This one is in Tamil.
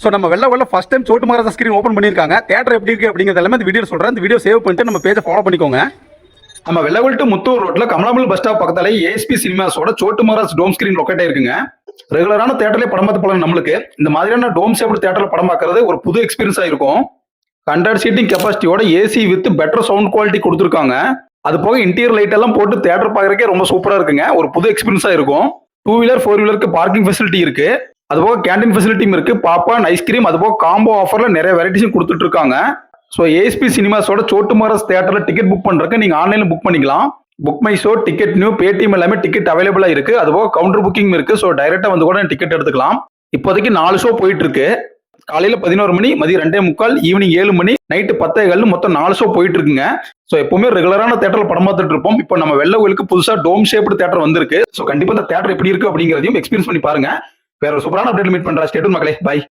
ஸோ நம்ம வெள்ள வெள்ள first time Chhotu Maharaja screen open பண்ணியிருக்காங்க. தேட்டர் எப்படி இருக்கு அப்படிங்கிறது எல்லாமே இந்த வீடியோ சொல்கிறேன் இந்த வீடியோ சேவ் பண்ணிட்டு நம்ம பேஜை ஃபாலோ பண்ணிக்கோங்க. நம்ம வெள்ளவெல் டு முத்தூர் ரோட்ல கமலாமல் பஸ் ஸ்டாப் பக்கத்தாலே ASP சினிமாஸோட Chhotu Maharaj dome screen locate ஆயிருக்குங்க. ரெகுலரான தேட்டர்லேயே படம் பார்த்து பழம் நம்மளுக்கு. இந்த மாதிரியான டோம் சேப்டு தேட்டர்ல படம் பார்க்கறது ஒரு புது எக்ஸ்பீரியன்ஸாக இருக்கும். Hundred seating கெப்பாசிட்டியோட AC with better sound quality கொடுத்துருக்காங்க. அது போக இன்டீரியர் லைட் எல்லாம் போட்டு தேட்டர் பார்க்கறக்கே ரொம்ப சூப்பரா இருக்குங்க. ஒரு புது எக்ஸ்பீரியன்ஸா இருக்கும். டூ வீலர் ஃபோர் வீலருக்கு பார்க்கிங் ஃபெசிலிட்டி இருக்கு. அது போக கேண்டீன் ஃபெசிலிட்டியும் இருக்கு. பாப்பான் ஐஸ்கிரீம் அது போக காம்போ ஆஃபர்ல நிறைய வெரைட்டிஸும் கொடுத்துட்டு இருக்காங்க. ஸோ ஏஎஸ்பி சினிமாஸோட சோட்டு மாரஸ் தேட்டர்ல டிக்கெட் புக் பண்றதுக்கு நீங்க ஆன்லைன்ல புக் பண்ணிக்கலாம். Book my show ticket new Paytm எல்லாமே டிக்கெட் அவைலபிளா இருக்கு. அதுபோக கவுண்டர் புக்கிங் இருக்கு. ஸோ டைரக்டா வந்து கூட டிக்கெட் எடுத்துக்கலாம். இப்போதைக்கு நாலு ஷோ போயிட்டு இருக்கு. காலையில பதினோரு மணி மதியம் ரெண்டே முக்கால் ஈவினிங் ஏழு மணி நைட்டு பத்தே கால் மொத்தம் நாலு ஷோ போயிட்டு இருக்குங்க. ஸோ எப்பவுமே ரெகுலரான தேட்டர்ல படம் பார்த்துட்டு இருப்போம். இப்போ நம்ம வெள்ள கோயிலுக்கு புதுசா டோம் ஷேப்டு தேட்டர் வந்திருக்கு. ஸோ கண்டிப்பா இந்த தேட்டர் எப்படி இருக்கு அப்படிங்கிறதையும் எக்ஸ்பீரியன்ஸ் பண்ணி பாருங்க. வேற ஒரு சூப்பரான அப்டேட் மீட் பண்றேன். ஸ்டேட் மக்களே. பை